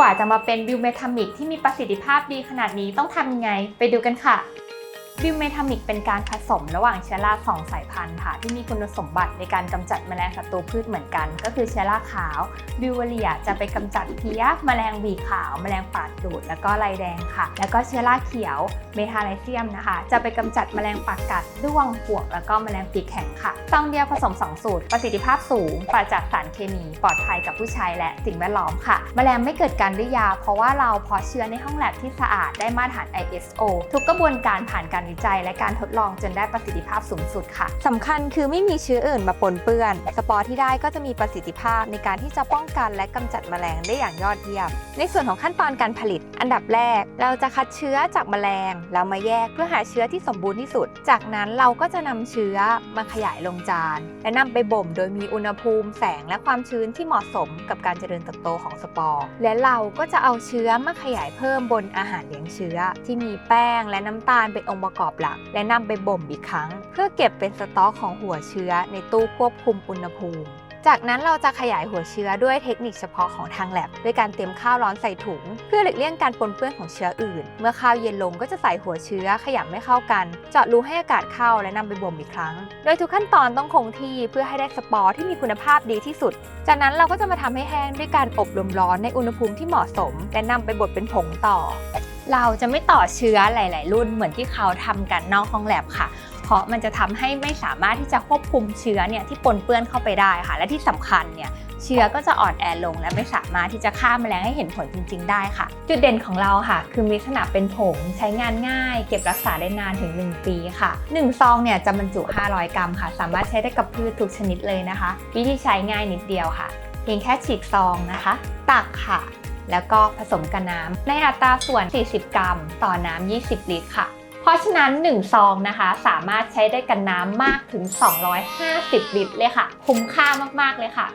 กว่าจะมาเป็นบิวเมทามิกที่มีประสิทธิภาพดีขนาดนี้ต้องทำยังไง ไปดูกันค่ะ บิวเมทามิกเป็นการผสมระหว่างเชื้อราสองสายพันธุ์ค่ะ ที่มีคุณสมบัติในการกำจัดแมลงศัตรูพืชเหมือนกัน ก็คือเชื้อราขาวบิวเวเรียจะไปกำจัดเพลี้ยแมลงวีขาว แมลงปาดดูด แล้วก็ลายแดงค่ะ แล้วก็เชื้อราเขียวเมทาไลเซียมนะคะ จะไปกำจัดแมลงปากกัดด้วงปวก แล้วก็แมลงปีกแข็งค่ะซองเดียวผสม 2 สูตร ประสิทธิภาพสูงปราศจากสารเคมี ปลอดภัยกับผู้ใช้และสิ่งแวดล้อมค่ะ แมลงไม่เกิดการดื้อยา เพราะว่าเราเพาะเชื้อในห้องแลบที่สะอาดได้มาตรฐาน ISO ทุกกระบวนการผ่านการวิจัย และการทดลองจนได้ประสิทธิภาพสูงสุดค่ะสำคัญคือไม่มีเชื้ออื่นมาปนเปื้อน สปอร์ที่ได้ก็จะมีประสิทธิภาพในการที่จะป้องกันและกำจัดแมลงได้อย่างยอดเยี่ยม ในส่วนของขั้นตอนการผลิต อันดับแรก เราจะคัดเชื้อจากแมลงแล้วมาแยกเพื่อหาเชื้อที่สมบูรณ์ที่สุด จากนั้นเราก็จะนำเชื้อมาขยายลงจาน และนำไปบ่มโดยมีอุณหภูมิ แสงและความชื้นที่เหมาะสมกับการเจริญเติบโตของสปอร์ และเราก็จะเอาเชื้อมาขยายเพิ่มบนอาหารเลี้ยงเชื้อ ที่มีแป้งและน้ำตาลเป็นองค์ประกอบหลัก และนำไปบ่มอีกครั้ง เพื่อเก็บเป็นสต๊อกของหัวเชื้อในตู้ควบคุมอุณหภูมิจากนั้นเราจะขยายหัวเชื้อด้วยเทคนิคเฉพาะของทางแลบด้วยการเตรียมข้าวร้อนใส่ถุง เพื่อหลีกเลี่ยงการปนเปื้อนของเชื้ออื่น เมื่อข้าวเย็นลงก็จะใส่หัวเชื้อขยำไม่เข้ากัน เจาะรูให้อากาศเข้าและนำไปบ่มอีกครั้ง โดยทุกขั้นตอนต้องคงที่เพื่อให้ได้สปอร์ที่มีคุณภาพดีที่สุด จากนั้นเราก็จะมาทำให้แห้งด้วยการอบลมร้อนในอุณหภูมิที่เหมาะสม และนำไปบดเป็นผงต่อ เราจะไม่ต่อเชื้อหลาย ๆ รุ่นเหมือนที่เขาทำกันนอกห้องแลบค่ะ เพราะมันจะทำให้ไม่สามารถที่จะควบคุมเชื้อเนี่ยที่ปนเปื้อนเข้าไปได้ค่ะ และที่สำคัญเนี่ยเชื้อก็จะอ่อนแอลง และไม่สามารถที่จะฆ่าแมลงให้เห็นผลจริง ๆ ได้ค่ะ จุดเด่นของเราค่ะ คือมีลักษณะเป็นผงใช้งานง่าย เก็บรักษาได้นานถึง 1 ปีค่ะ1ซองเนี่ยจะบรรจุ 500 กรัมค่ะ สามารถใช้ได้กับพืชทุกชนิดเลยนะคะ วิธีใช้ง่ายนิดเดียวค่ะ เพียงแค่ฉีกซองนะคะ ตักค่ะ แล้วก็ผสมกับน้ำในอัตราส่วน 40 กรัม ต่อน้ำ 20 ลิตรค่ะ เพราะฉะนั้น 1 ซองนะคะ สามารถใช้ได้กับน้ำมากถึง 250 ลิตรเลยค่ะ คุ้มค่ามากๆเลยค่ะ